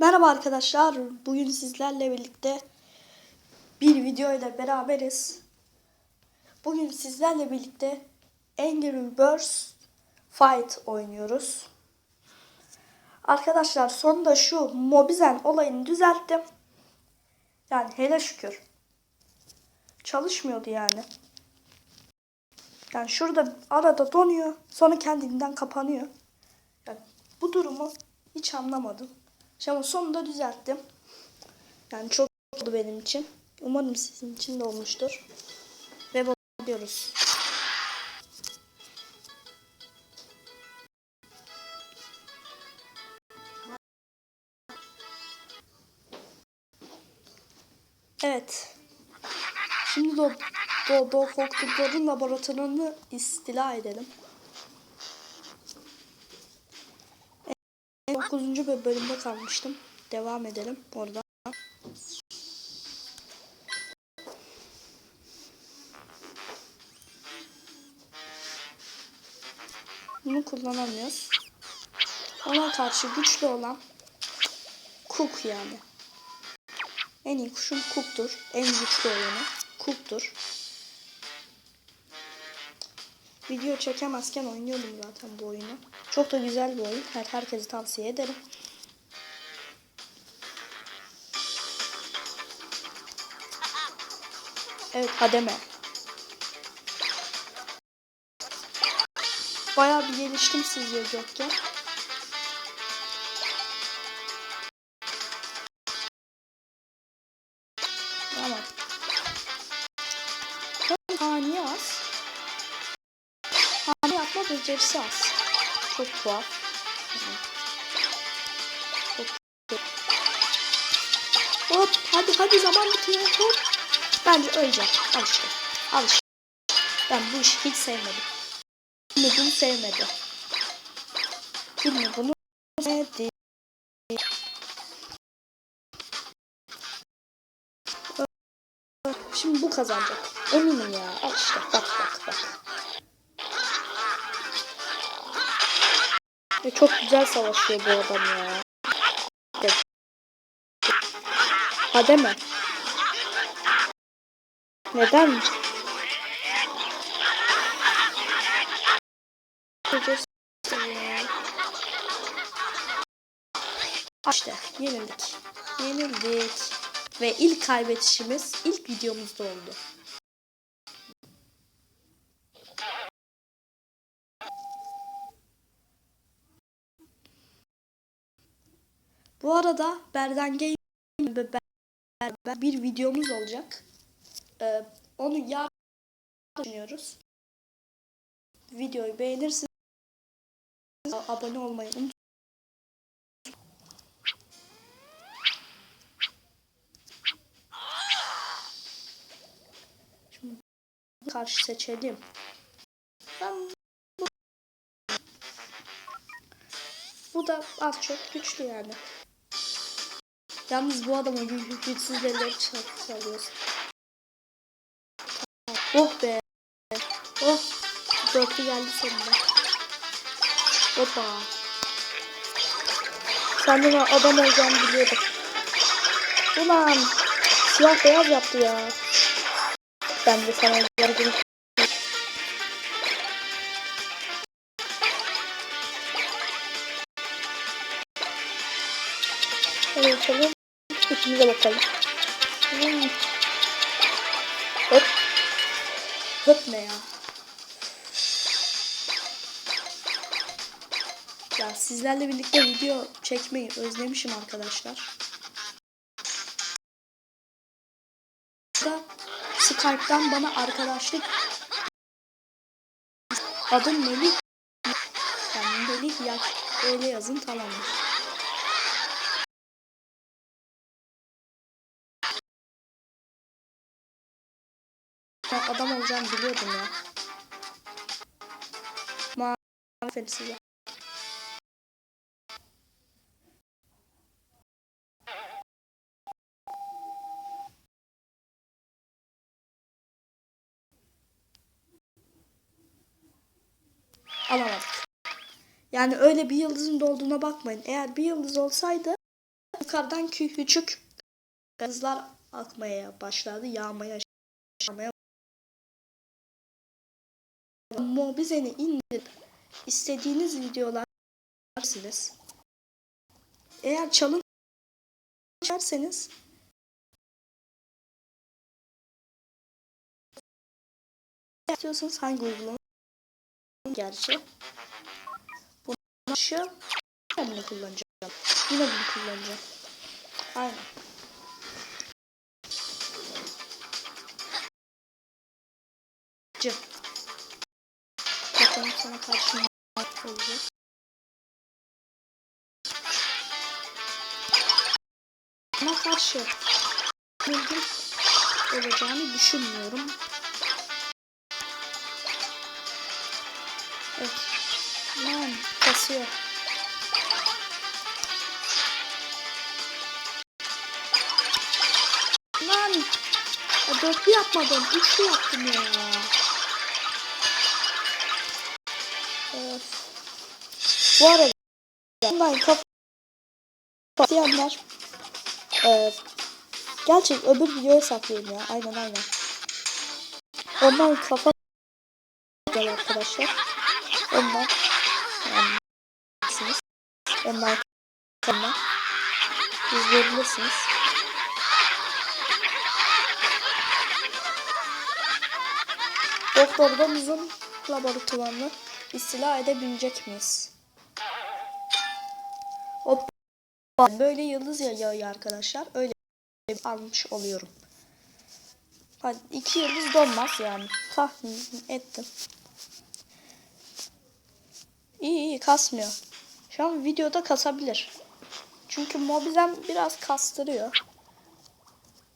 Merhaba arkadaşlar. Bugün sizlerle birlikte bir video ile beraberiz. Bugün sizlerle birlikte Angry Birds Fight oynuyoruz. Arkadaşlar sonunda şu Mobizen olayını düzelttim. Yani hele şükür. Çalışmıyordu yani. Yani şurada arada donuyor. Sonra kendinden kapanıyor. Yani bu durumu hiç anlamadım. Ama sonunda düzelttim. Yani çok oldu benim için. Umarım sizin için de olmuştur. Ve diyoruz. Evet. Şimdi de Do Do Folkturların laboratuvarını istila edelim. 9. bir bölümde kalmıştım. Devam edelim oradan. Bunu kullanamıyoruz. Ona karşı güçlü olan Cook yani. En iyi kuşum Cook'tur. En güçlü olanı Cook'tur. Video çekemezken oynuyordum zaten bu oyunu. Çok da güzel bir oyun. Her herkese tavsiye ederim. Evet hademe. Bayağı bir geliştim siz yokken. Becerisi az. Çok tuhaf. Hop hadi hadi zaman bitiyor. Hop. Bence öleceğim. Al işte. Al işte. Ben bu işi hiç sevmedim. Şimdi bunu sevmedi. Şimdi bunu sevdi. Şimdi bu kazanacak. Eminim ya. Al işte. Bak bak bak. Ve çok güzel savaşıyor bu adam ya. Ha deme. Neden? İşte yenildik. Yenildik. Ve ilk kaybetişimiz ilk videomuzda oldu. Bu arada Berdan Game ve beraber bir videomuz olacak. Ee, onu yarın düşünüyoruz. Videoyu beğenirsiniz. Abone olmayı unutmayın. Karşı seçelim. Ben bu da az çok güçlü yani. Yalnız bu adama gü gü güçsüzleri çalıyorsun. Oh be. Oh. Dörtlü geldi sonunda. Hoppa. Senden adam olacağını biliyordum. Ulan. Siyah beyaz yaptı ya. Ben de sana yardım İkimize bakalım. Hmm. Hop. Hop ne ya? Ya sizlerle birlikte video çekmeyi özlemişim arkadaşlar. Da Skype'dan bana arkadaşlık adım Melih yani Melih yaş öyle yazın tamamdır. Ben adam olacağımı biliyordum ya. Aferin size. Alamadık. Yani öyle bir yıldızın da olduğuna bakmayın. Eğer bir yıldız olsaydı yukarıdan kü- küçük gazlar akmaya başladı. Yağmaya, yağmaya. Mobizeni indirip istediğiniz videolar yapabilirsiniz. Eğer challenge açarsanız istiyorsanız hangi uygulama gerçi bunu şu bunu kullanacağım yine bunu kullanacağım aynen Cı. Bakalım sana karşı ne olacak Buna karşı bilgi olacağını düşünmüyorum. Evet. Lan kasıyor. Lan. Dörtlü yapmadım. Üçlü yaptım ya. Bu arada kapı diyenler ee, gerçek öbür videoya saklayayım ya. Aynen aynen. Ondan kafa güzel arkadaşlar. Ondan yani. Onlar kanalına izleyebilirsiniz. Doktor domuzun laboratuvarını istila edebilecek miyiz? Böyle yıldız yayıyor arkadaşlar. Öyle almış oluyorum. Hadi iki yıldız donmaz yani. Tahmin ettim. İyi iyi kasmıyor. Şu an videoda kasabilir. Çünkü Mobizen biraz kastırıyor.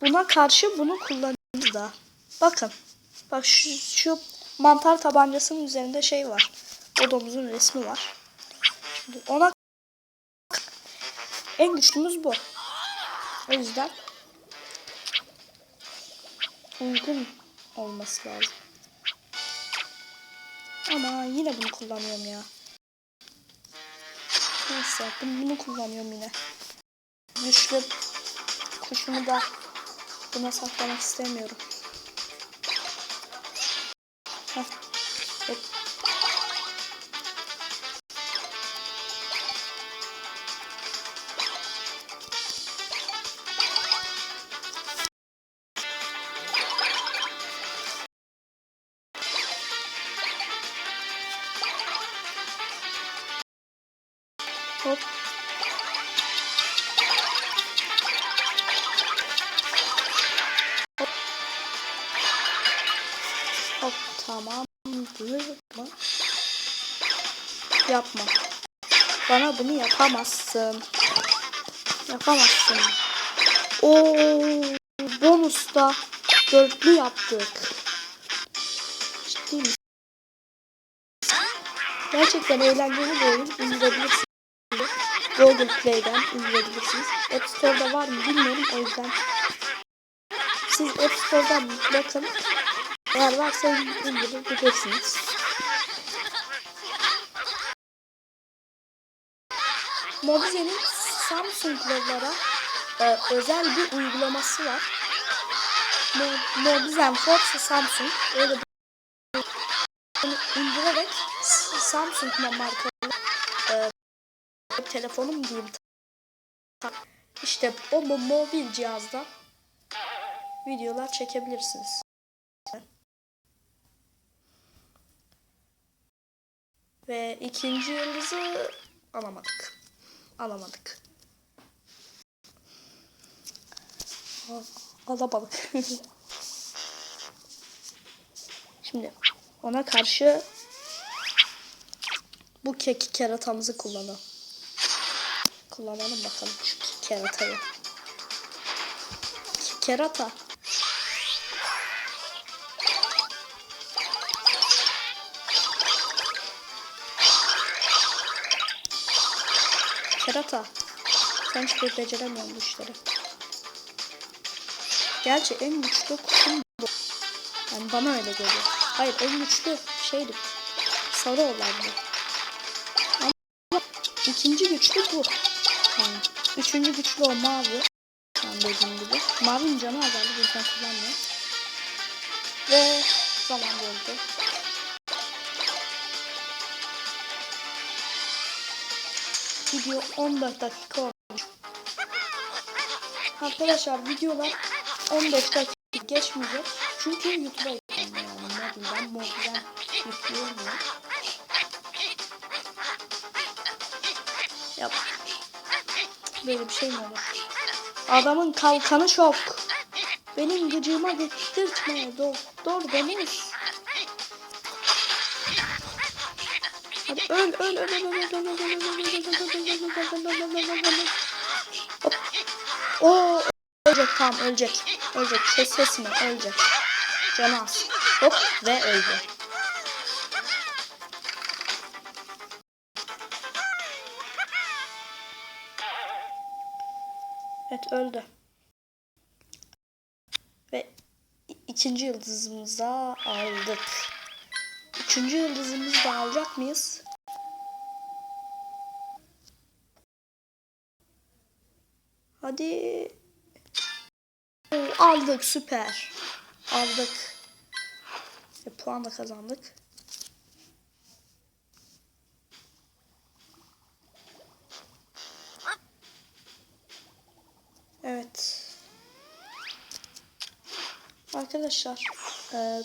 Buna karşı bunu kullanıyoruz da. Bakın. Bak şu, şu mantar tabancasının üzerinde şey var. O domuzun resmi var. Şimdi ona en güçlümüz bu. O yüzden uygun olması lazım. Ama yine bunu kullanıyorum ya. Neyse bunu, kullanıyorum yine. Güçlü kuşumu da buna saklamak istemiyorum. Tamam. Yapma. Yapma. Bana bunu yapamazsın. Yapamazsın. Oo, bonusta dörtlü yaptık. Ciddi misin? Gerçekten eğlenceli bir oyun. İndirebilirsiniz. Google Play'den indirebilirsiniz. App Store'da var mı bilmiyorum o yüzden. Siz App Store'dan bakın. Eğer varsa indirebilirsiniz. Mobize'nin Samsung'lara e, özel bir uygulaması var. Mo- Mobizen Samsung öyle bir indirerek Samsung markalı e, telefonum diyeyim. İşte o mo- mobil cihazda videolar çekebilirsiniz. Ve ikinci yıldızı alamadık. Alamadık. Al- Alabalık. Şimdi ona karşı bu keki keratamızı kullanalım. Kullanalım bakalım şu ke- keratayı. Ke- Kerata. Kerata. Sen hiç bir beceremiyorsun bu işleri. Gerçi en güçlü kuşum bu. Yani bana öyle geliyor. Hayır en güçlü şeydi. Sarı olan bu. Ama ikinci güçlü bu. Yani Üçüncü güçlü o mavi. Ben dediğim gibi. Mavinin canı azaldı. Bu yüzden kullanmıyor. Ve zaman doldu. Video 14 dakika olmuş. Arkadaşlar videolar 15 dakika geçmeyecek. Çünkü YouTube'a yükleniyor yani mobilden mobilden yükleyemiyor. Yap. Böyle bir şey mi olur? Adamın kalkanı şok. Benim gıcığıma getirtme doktor Deniz. Hadi öl öl öl öl öl öl öl öl öl öl öl öl öl öl öl öl öl öl Hop. Oo ölecek tamam ölecek. Ölecek. Kes sesini ölecek. Canı az. Hop ve öldü. Evet öldü. Ve i- ikinci yıldızımıza aldık. Üçüncü yıldızımızı da alacak mıyız? Hadi. Aldık süper. Aldık. Ve puan da kazandık. Evet. Arkadaşlar. eee,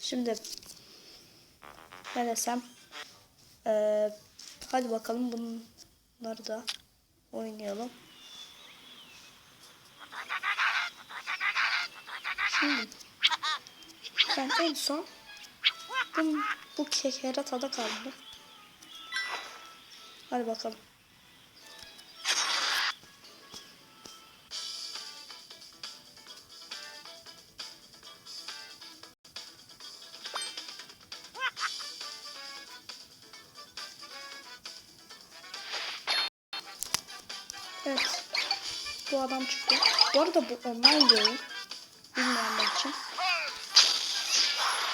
şimdi ne desem. eee, hadi bakalım bunları da oynayalım. Şimdi ben en son bu, bu kekeratada kaldım. Hadi bakalım. Evet. Bu adam çıktı. Bu arada bu online bir oyun. Bilmeyenler için.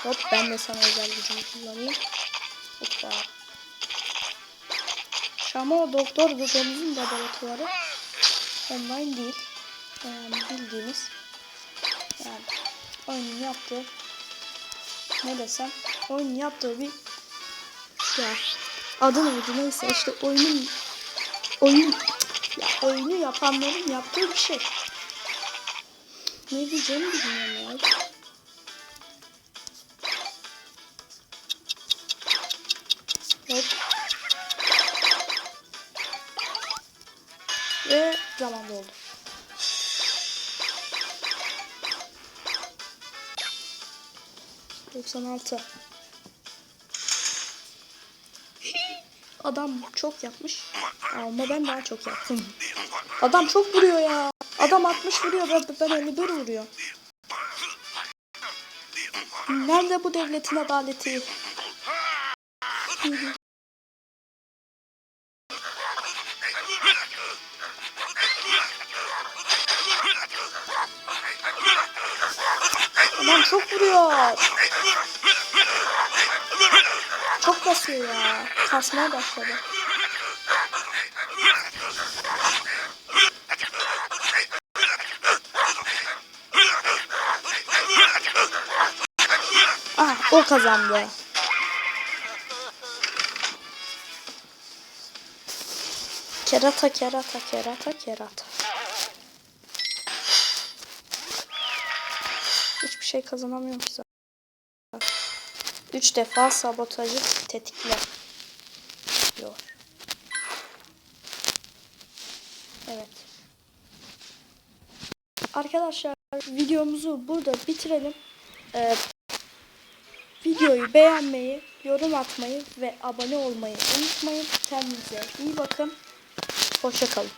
Hop ben de sana özel gücümü kullanayım. Hoppa. Şamo Doktor Dudon'un laboratuvarı online değil. Yani bildiğiniz yani oyunun yaptığı ne desem oyunun yaptığı bir ya adı neydi neyse işte oyunun oyun ya oyunu yapanların yaptığı bir şey. Ne diyeceğimi bilmiyorum ya. Hop. Ve zaman doldu. Doksan altı. Adam çok yapmış. Ama ben daha çok yaptım. Adam çok vuruyor ya. Adam 60 vuruyor ben, ben 51 vuruyor. Nerede bu devletin adaleti? Çok basıyor ya. Kasmaya başladı. Ah o kazandı. Kerata kerata kerata kerata. Hiçbir şey kazanamıyorum ki zaten. Üç defa sabotajı tetikle. Diyor. Evet. Arkadaşlar videomuzu burada bitirelim. Ee, videoyu beğenmeyi, yorum atmayı ve abone olmayı unutmayın. Kendinize iyi bakın. Hoşçakalın.